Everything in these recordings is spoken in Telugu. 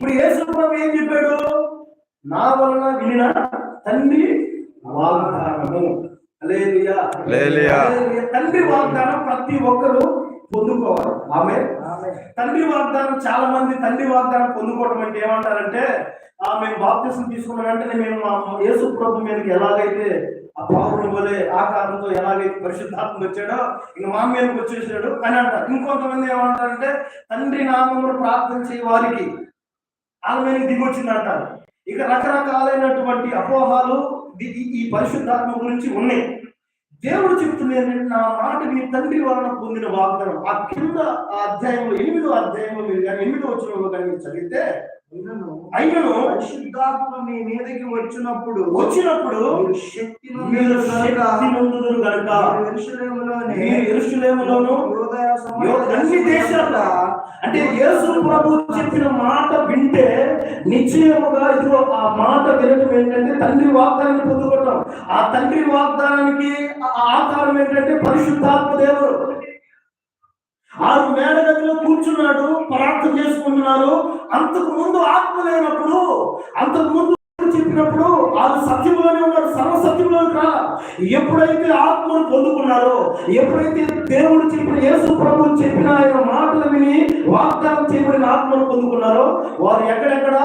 ఇప్పుడు యేసు ప్రభు ఏం చెప్పాడు నా వలన వినిన తండ్రి వాగ్దానము హల్లెలూయా. హల్లెలూయా. హల్లెలూయా. తండ్రి వాగ్దానం ప్రతి ఒక్కరు పొందుకోవాలి ఆమె తండ్రి వాగ్దానం చాలా మంది తండ్రి వాగ్దానం పొందుకోవడం అంటే ఏమంటారంటే ఆ మేము బాప్తిసం తీసుకున్న వెంటనే మేము మా యేసు ప్రభు మీదకి ఎలాగైతే ఆ పావుని వలె ఆకారంతో ఎలాగైతే పరిశుద్ధాత్మ వచ్చాడో ఇంక మా మీదకి వచ్చేసాడు అని అంటారు ఇంకొంతమంది ఏమంటారంటే తండ్రి నామమును ప్రార్థన చేయ వారికి మీదకి దిగొచ్చింది అంటారు ఇక రకరకాలైనటువంటి అపోహాలు ఈ- పరిశుద్ధాత్మ గురించి ఉన్నాయి. దేవుడు ఏంటంటే నా మాట మీ తండ్రి వలన పొందిన వాగ్దానం. ఆ కింద ఆ అధ్యాయంలో ఎనిమిదో అధ్యాయంలో మీరు కానీ ఎనిమిదో వచ్చిన కానీ మీరు చదివితే అయినను పరిశుద్ధాత్మ మీ మీదకి వచ్చినప్పుడు వచ్చినప్పుడు శక్తి నొందుదురు గనుక ఎరుషులేములోను అన్ని అంటే యేసు ప్రభు చెప్పిన మాట వింటే నిశ్చయముగా ఇదిగో ఆ మాట వినడం ఏంటంటే తండ్రి వాగ్దానాన్ని పొందుకోవటం ఆ తండ్రి వాగ్దానానికి ఆ ఆకారం ఏంటంటే పరిశుద్ధాత్మ దేవుడు. ఆరు మేడగదిలో కూర్చున్నాడు ప్రార్థన చేసుకుంటున్నారు అంతకు ముందు ఆత్మ లేనప్పుడు అంతకు ముందు చెప్పినప్పుడు అది సత్యంలోనే ఉన్నాడు సర్వ సత్యంలో రా ఎప్పుడైతే ఆత్మను పొందుకున్నారో ఎప్పుడైతే దేవుడు చెప్పిన యేసు ప్రభు చెప్పిన ఆయన మాటలు విని వాగ్దానం చేయబడిన ఆత్మను పొందుకున్నారో వారు ఎక్కడెక్కడ?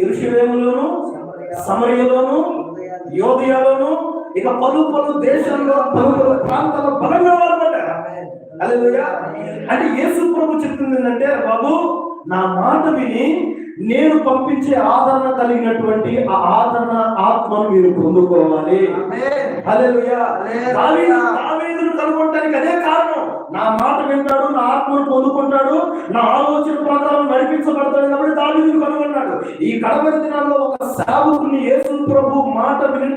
ఎరుషలేములోను సమరయలోను యోధియాలోను ఇక పలు పలు దేశాల్లో పలు పలు ప్రాంతాల్లో బలంగా వాడబడ్డారు. అంటే యేసు ప్రభు చెప్తుంది ఏంటంటే బాబు నా మాట విని నేను పంపించే ఆదరణ కలిగినటువంటి ఆ ఆదరణ ఆత్మను మీరు పొందుకోవాలి. దావీదు కనుగొనడానికి అదే కారణం. నా మాట వింటాడు నా ఆత్మను పొందుకుంటాడు నా ఆలోచన ప్రకారం నడిపించబడతాడు కాబట్టి దావీదును కనుగొన్నాడు. ఈ కడవరి దినాల్లో ఒక సేవకుని యేసు ప్రభు మాట విన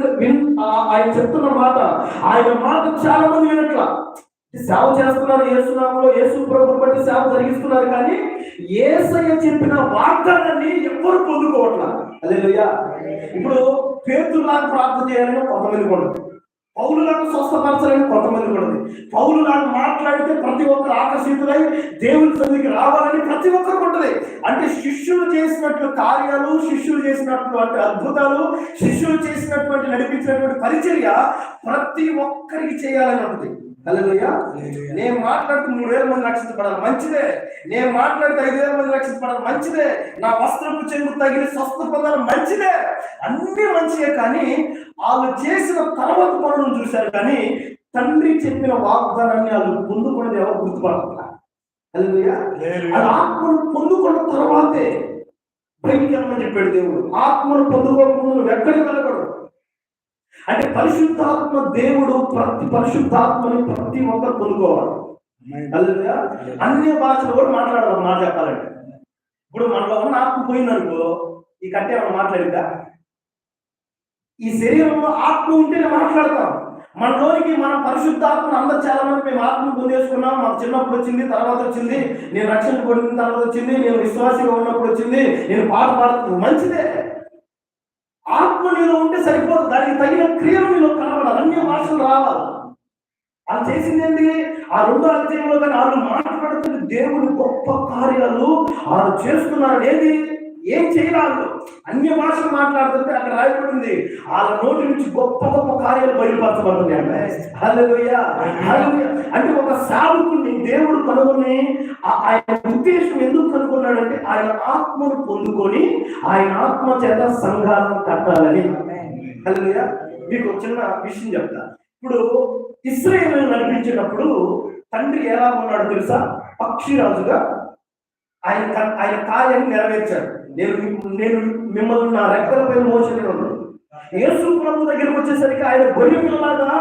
ఆయన చెప్తున్న మాట. ఆయన మాట చాలా మంది వినట్లా. సేవ చేస్తున్నారు యేసునామంలో యేసు ప్రభు బట్టి సేవ జరిగిస్తున్నారు కానీ ఏసయ్య చెప్పిన వాగ్దానాన్ని ఎవరు పొందుకోవట్లా? అదే ఇప్పుడు పేతులాగా ప్రార్థన చేయాలని కొంతమంది కూడా పౌరులను స్వస్థపరచాలని కొంతమంది కూడా పౌరులను మాట్లాడితే ప్రతి ఒక్కరు ఆకర్షితులై దేవుని సన్నిధికి రావాలని ప్రతి ఒక్కరు ఉంటుంది అంటే శిష్యులు చేసినట్లు కార్యాలు శిష్యులు చేసినటువంటి అద్భుతాలు శిష్యులు చేసినటువంటి నడిపించినటువంటి పరిచర్య ప్రతి ఒక్కరికి చేయాలని ఉంటుంది నేను మాట్లాడితే మూడు వేల మంది రక్షించబడాలి. మంచిదే. నేను మాట్లాడితే ఐదు వేల మంది రక్షించబడాలి. మంచిదే. నా వస్త్రపు చెంగు తగిన స్వస్థ పొందాలి. మంచిదే. అన్ని మంచిదే కానీ వాళ్ళు చేసిన తర్వాత పనులను చూశారు కానీ తండ్రి చెప్పిన వాగ్దానాన్ని వాళ్ళు పొందుకున్నది ఎవరు గుర్తుపడతారు ఆత్మను పొందుకున్న తర్వాతే బయటికి వెళ్ళమని చెప్పాడు దేవుడు. ఆత్మను పొందుకోకుండా నువ్వు ఎక్కడికి వెళ్ళకూడదు. అంటే పరిశుద్ధాత్మ దేవుడు ప్రతి పరిశుద్ధాత్మని ప్రతి ఒక్కరు హల్లెలూయా. అన్ని భాషలు కూడా మాట్లాడాలి మాట చెప్పాలంటే. ఇప్పుడు మనలో ఉన్న ఆత్మ పోయిందనుకో ఈ కట్టే మనం మాట్లాడిద్దా ఈ శరీరంలో ఆత్మ ఉంటేనే మాట్లాడతాం మనలోనికి మన పరిశుద్ధాత్మ అందరు చాలా మంది మేము ఆత్మ పొందేసుకున్నాం మాకు చిన్నప్పుడు వచ్చింది తర్వాత వచ్చింది. నేను రక్షణ పొందిన తర్వాత వచ్చింది. నేను విశ్వాసిగా ఉన్నప్పుడు వచ్చింది. నేను పాట పాడుతుంది మంచిదే. ఆత్మ నీలో ఉంటే సరిపోదు. దానికి తగిన క్రియలు నీలో కనబడాలి. అన్ని భాషలు రావాలి. అది చేసింది ఏంటి? ఆ రెండో అధ్యాయంలో కానీ వాళ్ళు మాట్లాడుతున్న దేవుని గొప్ప కార్యాలు వాళ్ళు చేస్తున్నారు ఏది ఏం చేయాలి అన్య భాషలు మాట్లాడుతుంటే అక్కడ రాయబడుతుంది వాళ్ళ నోటి నుంచి గొప్ప గొప్ప కార్యాలు బయలుపరచబడుతున్నాయి అంటే ఒక సాధకుని దేవుడు కనుగొని ఆయన ఉద్దేశం ఎందుకు కనుగొన్నాడంటే ఆయన ఆత్మను పొందుకొని ఆయన ఆత్మ చేత సంఘాలను కట్టాలని. మీకు చిన్న విషయం చెప్తా. ఇప్పుడు ఇస్రాయేల్ నడిపించేటప్పుడు తండ్రి ఎలా ఉన్నాడు తెలుసా? పక్షిరాజుగా ఆయన ఆయన కార్యాన్ని నెరవేర్చాడు. నేను నేను మిమ్మల్ని నా రెక్కలపై మోసని యేసు ప్రభు దగ్గరికి వచ్చేసరికి ఆయన గొర్రెలాగా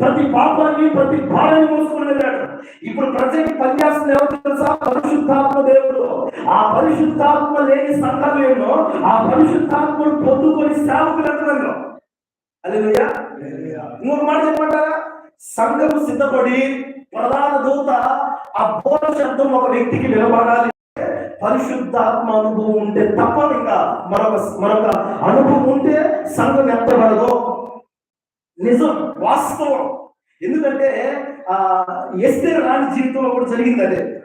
ప్రతి పాపాన్ని ప్రతి భారాన్ని మోసుకుని వెళ్ళాడు. ఇప్పుడు ప్రజలకు పనిచేస్తున్న ఎవరు తెలుసా? పరిశుద్ధాత్మ దేవుడు. ఆ పరిశుద్ధాత్మ లేని సంఘం ఏమో? ఆ పరిశుద్ధాత్మను పొందుకొని సేవకులు ఎక్కడంలో అల్లెలూయా ఇంకొక మాట చెప్పమంటారా? సంఘం సిద్ధపడి ప్రధాన దూత ఆ బోధ శబ్దం ఒక వ్యక్తికి నిలబడాలి. పరిశుద్ధాత్మ అనుభవం ఉంటే తప్ప మరొక మరొక అనుభవం ఉంటే సంఘం ఎత్తబడదు నిజం వాస్తవం. ఎందుకంటే ఆ ఎస్తే రాణి జీవితంలో కూడా జరిగింది అదే.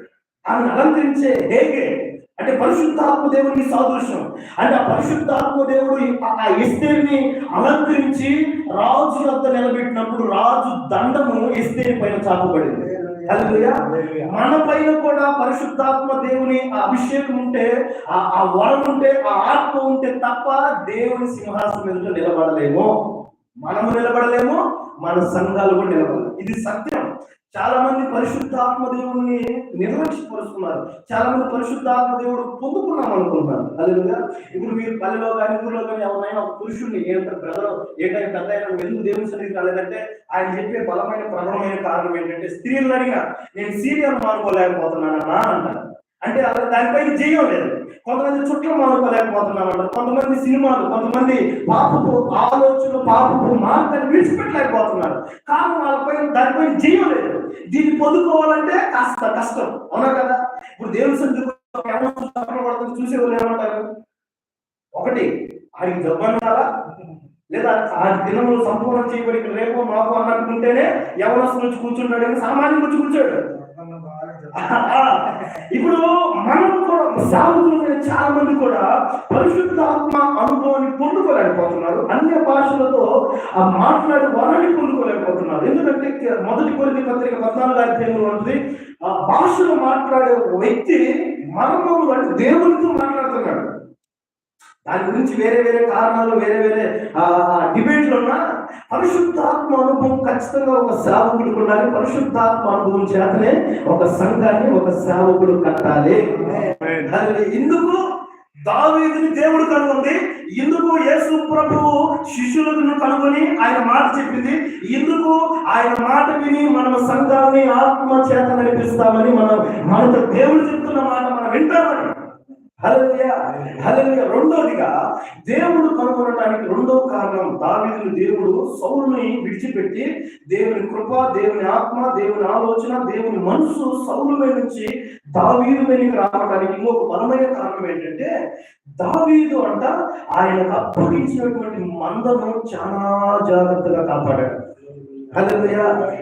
ఆమెను అలంకరించే హేగే అంటే పరిశుద్ధాత్మ దేవునికి సాదృశ్యం. అంటే ఆ పరిశుద్ధాత్మ దేవుడు ఆ- ఆ ఎస్తేరిని అలంకరించి రాజు వద్ద నిలబెట్టినప్పుడు రాజు దండము ఎస్తేరి పైన చాపబడింది. మన పైన కూడా పరిశుద్ధాత్మ దేవుని అభిషేకం ఉంటే ఆ ఆ వరం ఉంటే ఆ ఆత్మ ఉంటే తప్ప దేవుని సింహాసనం ఎదుట నిలబడలేము. మనము నిలబడలేము మన సంఘాలు కూడా నిలబడలేము ఇది సత్యం. చాలా మంది పరిశుద్ధాత్మ దేవుడిని నిర్లక్ష్యపరుస్తున్నారు. చాలా మంది పరిశుద్ధాత్మ దేవుడు పొందుకున్నాం అనుకుంటున్నారు అదేవిధంగా ఇప్పుడు మీరు పల్లెలో కానీ ఊళ్ళో కానీ ఎవరైనా ఒక పురుషుడిని ఏంట బ్రదర్ ఏంటంటే పెద్ద అయినా ఎందుకు దేవుని సన్నిధి కాలేదంటే ఆయన చెప్పే బలమైన ప్రబలమైన కారణం ఏంటంటే స్త్రీలు అడిగిన నేను సీరియల్ మానుకోలేకపోతున్నానన్నా అంటారు. అంటే అలా దానిపై జయం లేదు. కొంతమంది చుట్టూ మానుకోలేకపోతున్నామంటారు. కొంతమంది సినిమాలు కొంతమంది పాపపు ఆలోచనలు పాపపు మార్గాన్ని విడిచిపెట్టలేకపోతున్నారు. కారణం వాళ్ళపై దానిపై జయం లేదు. దీన్ని పొందుకోవాలంటే కాస్త కష్టం. అవునా కదా? ఇప్పుడు దేవుని సన్నిధికి చూసే వాళ్ళు ఏమంటారు? ఒకటి ఆయనకి జబ్బన్నారా లేదా ఆ దినంలో సంపూర్ణం చేయబడి రేపు మాకు అనుకుంటేనే ఎవరొస్తు వచ్చి కూర్చున్నాడని కానీ సామాన్యం వచ్చి కూర్చోడు. ఇప్పుడు మనం కూడా సాగుతున్న చాలా మంది కూడా పరిశుద్ధాత్మ అనుభవం ఆ మాట్లాడే వరాన్ని పొందుకోలేకపోతున్నారు. ఎందుకంటే మొదటి కొరింథీ పత్రిక పద్నాలుగు అధ్యాయంలో ఉంటుంది ఆ భాషలో మాట్లాడే ఒక వ్యక్తి మర్మము అంటే దేవునితో మాట్లాడుతున్నాడు. దాని గురించి వేరే వేరే కారణాలు వేరే వేరే డిబేట్లు ఉన్నా పరిశుద్ధాత్మ అనుభవం ఖచ్చితంగా ఒక సేవకుడికి ఉండాలి. పరిశుద్ధాత్మ అనుభవం చేతనే ఒక సంఘాన్ని ఒక సేవకుడు కట్టాలి. దాని ఎందుకు దావీదుని దేవుడు కనుగొంది. ఎందుకు యేసు ప్రభువు శిష్యులను కనుగొని ఆయన మాట చెప్పింది. ఎందుకు ఆయన మాట విని మనం సంఘాన్ని ఆత్మ చేత నడిపిస్తామని మనం మనతో దేవుడు చెప్తున్న మాట మనం వింటామని హలలుయ హల్లెలూయా. రెండోదిగా దేవుడు కనుగొనడానికి రెండో కారణం దావీదులు దేవుడు సౌలుని విడిచిపెట్టి దేవుని కృప దేవుని ఆత్మ దేవుని ఆలోచన దేవుని మనసు సౌలు మీద నుంచి దావీదు మీదకి రావడానికి ఇంకొక బలమైన కారణం ఏంటంటే దావీదు అంట ఆయనకు అప్పగించినటువంటి మందను చాలా జాగ్రత్తగా కాపాడాడు.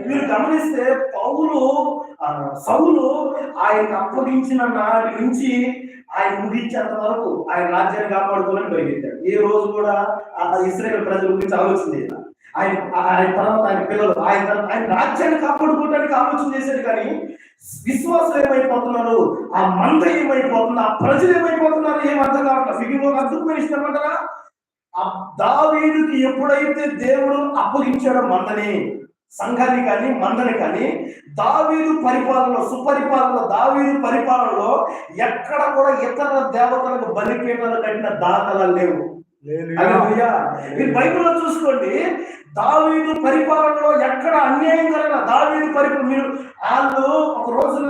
మీరు గమనిస్తే పౌలు సౌలు ఆయనకు అప్పగించిన నాటి నుంచి ఆయన ముగించేంత వరకు ఆయన రాజ్యాన్ని కాపాడుకోవాలని పరిగెత్తాడు ఏ రోజు కూడా ఆ ఇస్రాయేల్ ప్రజల గురించి ఆలోచన ఆయన ఆయన తర్వాత ఆయన పిల్లలు ఆయన తర్వాత ఆయన రాజ్యాన్ని కాపాడుకోవడానికి ఆలోచన చేశాడు కానీ విశ్వాసం ఏమైపోతున్నారు ఆ మంద ఏమైపోతున్నా ఆ ప్రజలు ఏమైపోతున్నారు ఏం అర్థం కావట్లేదు. ఫిగిలో అద్భుతమైన ఇష్టం అంటారా? దావీదుకి ఎప్పుడైతే దేవుడు అప్పగించాడో మందని సంఘాన్ని కానీ మందని కానీ దావీదు పరిపాలన సుపరిపాలన దావీదు పరిపాలనలో ఎక్కడ కూడా ఇతర దేవతలకు బలిపీఠాలు కట్టిన దాఖలాలు లేవు. మీరు బైబిల్లో చూసుకోండి దావీదు పరిపాలనలో ఎక్కడ అన్యాయం కలగ దావీదు పరిపాలన మీరు వాళ్ళు ఒక రోజున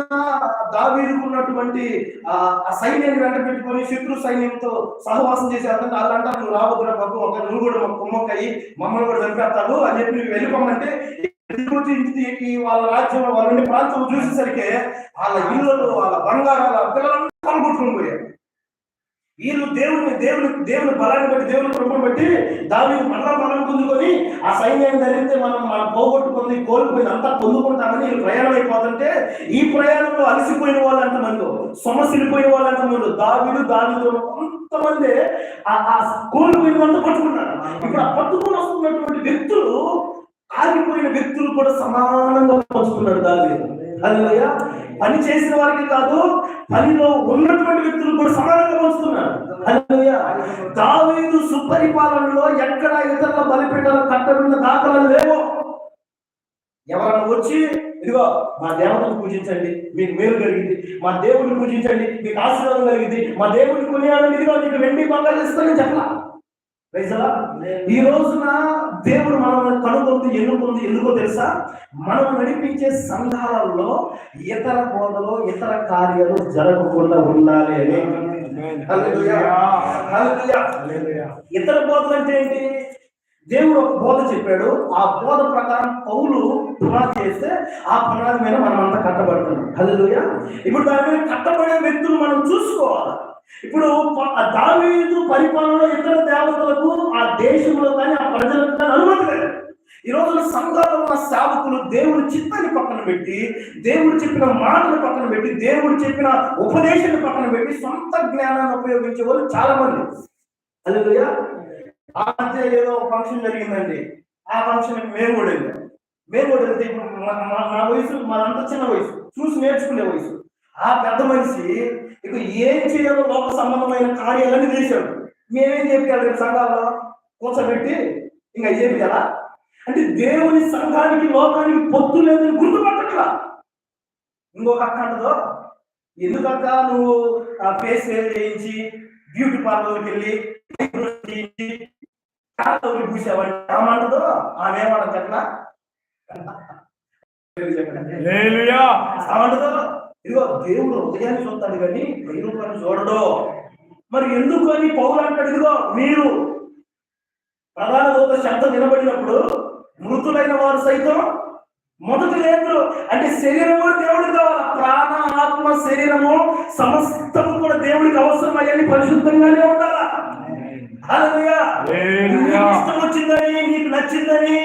దావీదుకు ఉన్నటువంటి ఆ సైన్యాన్ని వెంట పెట్టుకొని శత్రు సైన్యంతో సహవాసం చేసేంత వాళ్ళు అంటారు నువ్వు రావద్దురా బాబు ఒక నువ్వు కూడా మా కుమ్మక్కయి మమ్మల్ని కూడా చంపేస్తావు అని చెప్పి నువ్వు వెళ్ళిపోమంటే వాళ్ళ రాజ్యంలో వాళ్ళ ప్రాంతం చూసేసరికి వాళ్ళ ఇళ్ళలు వాళ్ళ బంగారాల పిల్లలను కొనుక్కుంటుని పోయారు. వీళ్ళు దేవుని దేవుని దేవుని బలాన్ని బట్టి దేవుని కృపను బట్టి దాని మళ్ళా మనం పొందుకొని ఆ సైన్యాన్ని ధరిస్తే మనం మనం పోగొట్టుకుంది కోల్పోయింది అంతా పొందుకుంటామని వీళ్ళు ప్రయాణం అయిపోతుంటే ఈ ప్రయాణంలో అలసిపోయిన వాళ్ళంత మంది సొమసిలిపోయిన వాళ్ళంత మంది. దావిడు దావితో కొంతమంది ఆ కోల్పోయిన వాళ్ళు పట్టుకున్నారు ఇప్పుడు ఆ పట్టుకుని వస్తున్నటువంటి వ్యక్తులు ఆగిపోయిన వ్యక్తులు కూడా సమానంగా పంచుకున్నాడు దాని అది పని చేసిన వారికి కాదు పనిలో ఉన్నటువంటి వ్యక్తులు కూడా సమానంగా వస్తున్నారు దావీదు సుపరిపాలనలో ఎక్కడ ఇతరుల బలిపీఠాలు కట్టబడిన దాఖలు లేవో. ఎవరన్నా వచ్చి ఇదిగో మా దేవతను పూజించండి మీకు మేలు కలిగింది మా దేవుడిని పూజించండి మీకు ఆశీర్వాదం కలిగింది మా దేవుడిని కొనియాడండి ఇదిగో మీకు వెండి బంగారు ఇస్తానని చెప్పలా. ఈ రోజున దేవుడు మనల్ని కనుగొంది ఎన్నుకుంది ఎందుకో తెలుసా? మనం నడిపించే సంఘాలలో ఇతర బోధలో ఇతర కార్యాలు జరగకుండా ఉండాలి అని. ఇతర బోధలు అంటే ఏంటి? దేవుడు ఒక బోధ చెప్పాడు. ఆ బోధ ప్రకారం పౌలు పునాది చేస్తే ఆ పునాది మీద మనం అంతా కట్టబడుతున్నాం. హల్లెలూయా ఇప్పుడు దాని మీద కట్టబడే వ్యక్తులు మనం చూసుకోవాలి. ఇప్పుడు దావీదు పరిపాలనలో ఇతర దేవతలకు ఆ దేశంలో కానీ ఆ ప్రజలకు కానీ అనుమతి లేదు. ఈ రోజున సంఘాల్లో ఉన్న సేవకులు దేవుడు దేవుడి చిత్తాన్ని పక్కన పెట్టి దేవుడు చెప్పిన మాటలు పక్కన పెట్టి దేవుడు చెప్పిన ఉపదేశాన్ని పక్కన పెట్టి సొంత జ్ఞానాన్ని ఉపయోగించే వాళ్ళు చాలా మంది అల్లుయ్య ఆ మధ్య ఏదో ఫంక్షన్ జరిగిందండి. ఆ ఫంక్షన్ మేము కూడా వెళ్ళాం. మేము కూడా వెళ్తే మా- నా వయసు మాదంతా చిన్న వయసు. చూసి నేర్చుకునే వయసు. ఆ పెద్ద మనిషి ఇక ఏం చేయాలో లోక సంబంధమైన కార్యాలన్నీ చేశాడు మేమేం చెప్పాలి రేపు సంఘాల్లో? కూర్చోబెట్టి ఇంకా కదా అంటే దేవుని సంఘానికి లోకానికి పొత్తు లేదని గుర్తుపట్టట్లా. ఇంకొక అక్క అంటదో ఎందుకక్క నువ్వు వేల్ చేయించి బ్యూటీ పార్లర్కి వెళ్ళి పూసావని ఆమంటదో ఆమె ఏమంటదో ఇదిగో దేవుడు హృదయాన్ని చూస్తాడు కానీ రూపాన్ని చూడడు. మరి ఎందుకు అని పౌరు అంటాడు ఇదిగో మీరు ప్రధాన దూత శబ్దం వినబడినప్పుడు మృతులైన వారు సైతం మొదటి లేతులు అంటే శరీరం కూడా దేవుడికి కావాలి? ప్రాణ ఆత్మ శరీరము సమస్తము కూడా దేవుడికి అవసరం అయ్యని పరిశుద్ధంగానే ఉండాలా? ఇష్టం వచ్చిందని నీకు నచ్చిందని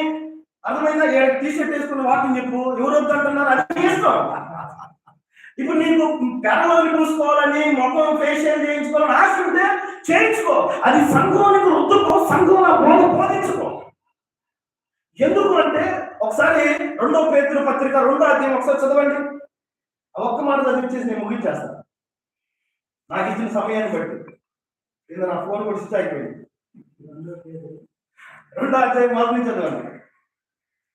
అర్థమైందా? టీ షర్ట్ వేసుకున్న వాకింగ్ చెప్పు. ఎవరు వద్దంటున్నారు? అది ఇష్టం. ఇప్పుడు నీకు పెరలోని పూసుకోవాలని మొత్తం ఫేషియల్ చేయించుకోవాలని ఆశ ఉంటే చేయించుకో. అది సంఘానికి రుద్దుకో సంఘంలో బోధ బోధించుకో. ఎందుకు అంటే ఒకసారి రెండో పేతుల పత్రిక రెండో అధ్యాయం ఒకసారి చదవండి. ఆ ఒక్క మాట చదివించేసి నేను ముగించేస్తాను నాకు ఇచ్చిన సమయాన్ని బట్టి. ఇది నా ఫోన్ కూడా స్విచ్ అయిపోయింది. రెండో అధ్యాయం మొదటి చదవండి.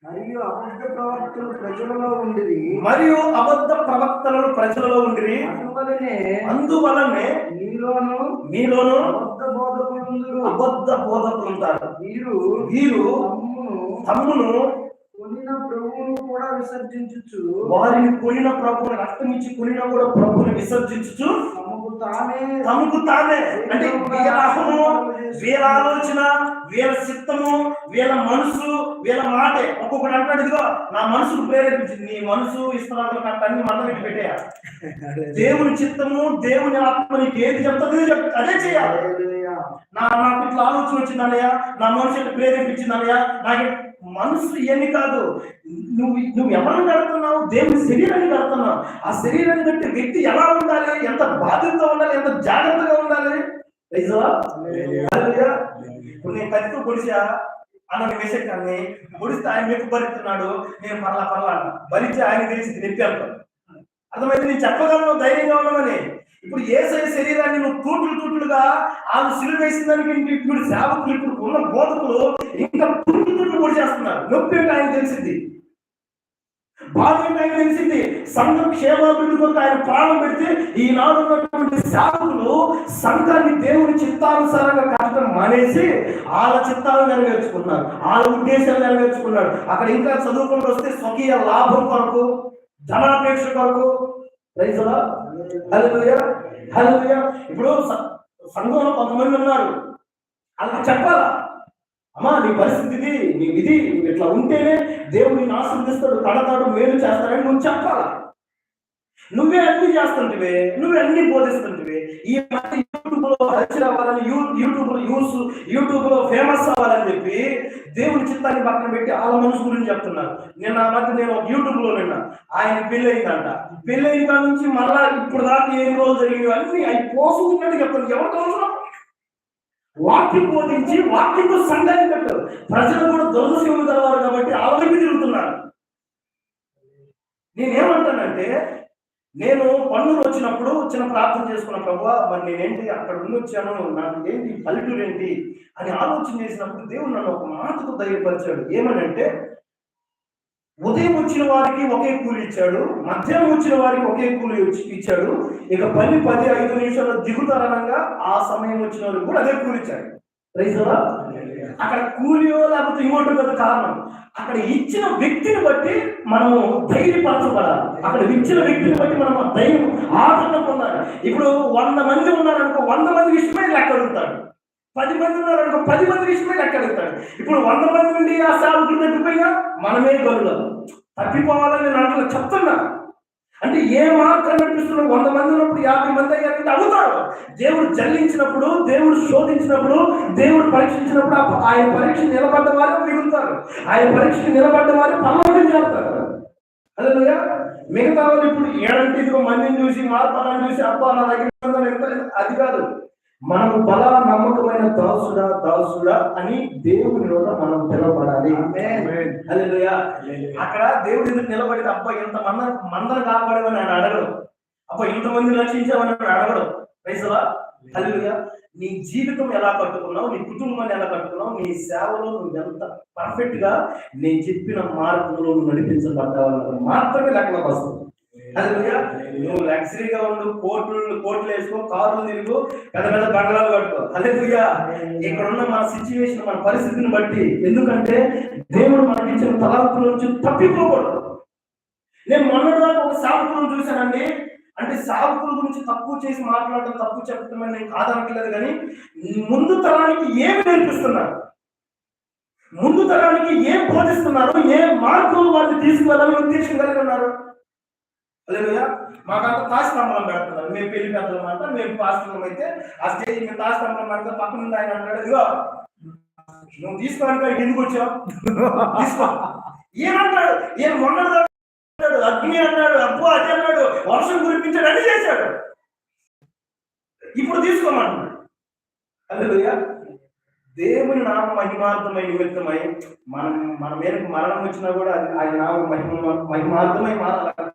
మరియు అబద్ధ ప్రవర్తన ప్రజలలో ఉండేది మరియు అబద్ధ ప్రవక్తలను ప్రజలలో ఉండిరి. అందువలనే అందువలనే మీలోను మీలోను అబద్ధ బోధకులందరూ. అబద్ధ బోధకులు ఉంటారు మీరు వీరు తమ్మును కొనిన ప్రభువును కూడా విసర్జించుచు. వారిని కొనిన ప్రభువుని రక్తం ఇచ్చి కొనిన కూడా ప్రభువుని విసర్జించుచు. తమకు తామే. అంటే వీళ్ళ అహము వీళ్ళ ఆలోచన వీళ్ళ చిత్తము వీళ్ళ మనసు వీళ్ళ మాటే. ఒక్కొక్కటి అంటాడు ఇదిగో నా మనసుకు ప్రేరేపించింది. నీ మనసు ఇస్తున్నాను నాకు అన్ని మందలికి పెట్టేయ? దేవుని చిత్తము దేవుని ఆత్మ నీకు ఏది చెప్తుంది చెప్తా అదే చేయాలి. నా నాకు ఇట్లా ఆలోచన వచ్చింది అన్నయ్య నా మనసు ఇట్లా ప్రేరేపించింది అన్నయ్య నాకు మనసు ఇవన్నీ కాదు. నువ్వు నువ్వు ఎవరిని కడుతున్నావు? దేవుని శరీరాన్ని కడుతున్నావు. ఆ శరీరాన్ని కట్టే వ్యక్తి ఎలా ఉండాలి? ఎంత బాధ్యతగా ఉండాలి? ఎంత జాగ్రత్తగా ఉండాలి. ఇప్పుడు నేను కత్తితో పొడిచా అన్న వేసేటాన్ని పొడిస్తే ఆయన మీకు భరిస్తున్నాడు నేను పర్లా పర్లా అన్న. భరించి ఆయన తెలిసి నొప్పి అంటాను అర్థమైతే నేను చెప్పగలను ధైర్యంగా ఉన్నానని. ఇప్పుడు ఏసై శరీరాన్ని నువ్వు తూట్లు తూట్లుగా ఆమె సిలువ వేసిన దానికి ఇప్పుడు సేవకులు ఇప్పుడు ఉన్న బోధకులు ఇంకా తూట్లు తూట్లు పొడి చేస్తున్నారు. నొప్పి ఏంటో ఆయన తెలిసింది? బాధ ఏంటో ఆయన తెలిసింది? సంఘ క్షేమాభివృద్ధి కొరకు ఆయన ప్రాణం పెడితే ఈనాడు ఉన్నటువంటి సేవకులు సంఘాన్ని దేవుని చిత్తానుసారంగా కట్టడం మానేసి వాళ్ళ చిత్తాలు నెరవేర్చుకున్నారు వాళ్ళ ఉద్దేశాలు నెరవేర్చుకున్నారు అక్కడ ఇంకా చదువుకుంటూ వస్తే స్వకీయ లాభం కొరకు ధనాపేక్ష కొరకు. రైతులా ఇప్పుడు సంఘంలో కొంతమంది ఉన్నారు. అలా చెప్పాలా? అమ్మా నీ పరిస్థితి ఇది నీ ఇది ఇట్లా ఉంటేనే దేవుడు నిన్ను ఆశీర్దిస్తాడు మేలు చేస్తాడని నువ్వు చెప్పాలా? నువ్వే అన్ని చేస్తుంటివే నువ్వే అన్ని బోధిస్తుంటివే. ఈ మధ్య యూట్యూబ్లో అవ్వాలని యూట్యూబ్లో యూస్ యూట్యూబ్లో ఫేమస్ అవ్వాలని చెప్పి దేవుని చిత్తాన్ని పక్కన పెట్టి వాళ్ళ మనసు గురించి చెప్తున్నారు. నిన్న ఆ మధ్య నేను ఒక యూట్యూబ్లో నిన్న ఆయన పెళ్ళి అయిందంట పెళ్ళి అయిన నుంచి మళ్ళా ఇప్పుడు దాకా ఏం రోజులు జరిగింది అని అవి పోసుకున్నట్టు చెప్తాను. ఎవరికి అవసరం వాక్యం బోధించి వాక్యంతో సంఘాన్ని పెట్టారు. ప్రజలు కూడా దురదశివులు కలవారు కాబట్టి ఆలోచన తిరుగుతున్నారు. నేనేమంటానంటే నేను పన్నులు వచ్చినప్పుడు చిన్న ప్రార్థన చేసుకున్న ప్రభు మరి నేనేంటి అక్కడ ఉండి వచ్చాను? నాకు ఏంటి? పల్లెటూరు ఏంటి? అని ఆలోచన చేసినప్పుడు దేవుడు నన్ను ఒక మాటకు ధైర్యపరిచాడు. ఏమనంటే ఉదయం వచ్చిన వారికి ఒకే కూలి ఇచ్చాడు మధ్యాహ్నం వచ్చిన వారికి ఒకే కూలి ఇచ్చాడు. ఇక పని పది ఐదు నిమిషాలు దిగుతారనగా ఆ సమయం వచ్చిన వారికి కూడా అదే కూలి ఇచ్చాడు రైతులా అక్కడ కూలియో లేకపోతే ఇంకోటి కదా కారణం. అక్కడ ఇచ్చిన వ్యక్తిని బట్టి మనము ధైర్యపరచబడాలి. అక్కడ ఇచ్చిన వ్యక్తిని బట్టి మనం ధైర్యం ఆదరణ పొందాలి. ఇప్పుడు వంద మంది ఉన్నారనుకో వంద మంది ఇష్టమే లెక్క అడుగుతాడు పది మంది ఉన్నారనుకో పది మంది ఇష్టమే లెక్క అడుగుతాడు ఇప్పుడు వంద మంది నుండి ఆ సేవకులు తప్పిపోయినా మనమే గొర్రెలు తప్పిపోవాలని నేను అంటున్నా చెప్తున్నా. అంటే ఏ మాత్రం అనిపిస్తున్నాడు వంద మంది ఉన్నప్పుడు యాభై మంది అయ్యారంటే అవుతాడు దేవుడు జల్లించినప్పుడు దేవుడు శోధించినప్పుడు దేవుడు పరీక్షించినప్పుడు ఆయన పరీక్ష నిలబడ్డ వారే మిగులుతారు. ఆయన పరీక్ష నిలబడ్డ వారే పనులు చేస్తారు అదే మిగతా వాళ్ళు ఇప్పుడు ఏడంటే ఇదిగో మందిని చూసి మార్పాలని చూసి అబ్బా నా దగ్గర అది కాదు. మనము బలా నమ్మకమైన దాసుడా దాసుడా అని దేవుని నోట మనం పిలవబడాలి హల్లెలూయా. అక్కడ దేవుడి ఎదురు నిలబడి అబ్బా ఇంత మంద మందను కాపాడమని ఆయన అడగడు. అబ్బా ఇంతమంది రక్షించామని అడగడు. పైసలా హల్లెలూయా నీ జీవితం ఎలా కట్టుకున్నావు? నీ కుటుంబాన్ని ఎలా కట్టుకున్నావు? నీ సేవలో నువ్వు ఎంత పర్ఫెక్ట్గా నేను చెప్పిన మార్గంలో నువ్వు నడిపించబడ్డావు మాత్రమే లెక్కలోకి వస్తుంది. నువ్వు లగ్జరీగా ఉండు కోట్లు కోట్లు వేసుకో కార్లు తిరుగు పెద్ద పెద్ద బండలాలు కట్టుకో. హల్లెలూయా. ఇక్కడ ఉన్న మన సిచ్యువేషన్ మన పరిస్థితిని బట్టి. ఎందుకంటే దేవుడు మనకి ఇచ్చిన తలాంతుల నుంచి తప్పిపోకూడదు. నేను మొన్నటిదాకా ఒక సాగుకులను చూశానండి. అంటే సాగుకుల గురించి తక్కువ చేసి మాట్లాడటం తప్పు చెప్పడం నేను కాదనట్లేదు కానీ ముందు తరానికి ఏమి నేర్పిస్తున్నారు? ముందు తరానికి ఏం బోధిస్తున్నారు? ఏ మార్గంలో వాళ్ళు తీసుకువెళ్ళాలని ఉద్దేశం కలిగి ఉన్నారు? అదేవిధంగా మాకంత తాస్తంభం పెడుతున్నారు మేము పెళ్ళి పెద్దలం అంట మేము పాస్తంభం అయితే ఆ స్టేజ్ మీద తాస్తంభం పెడితే పక్కన ఉంది ఆయన అంటాడు ఇదిగో నువ్వు తీసుకోవడానికి ఎందుకు వచ్చావు? తీసుకో. ఏమంటాడు? ఏం మొన్నడు అగ్ని అన్నాడు అబ్బు అది అన్నాడు వర్షం కురిపించాడు అన్ని చేశాడు. ఇప్పుడు తీసుకోమంటున్నాడు. అదేవిధంగా దేవుని నామ మహిమార్థమై నిమిత్తమై మనం మన మేరకు మరణం వచ్చినా కూడా అది ఆయన నామ మహిమ మహిమార్థమై మారాలి.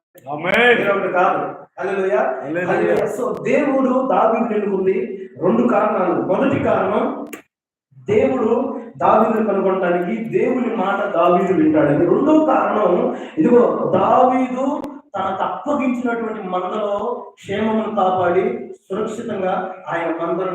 కాదు. సో దేవుడు దావీదు ఎన్నుకుంది రెండు కారణాలు. మొదటి కారణం దేవుడు దావీదుని కనుగొనడానికి దేవుని మాట దావీదు వింటాడని. రెండో కారణం ఇదిగో దావీదు తనకు అప్పగించినటువంటి మందలో క్షేమమును కాపాడి సురక్షితంగా ఆయన మందను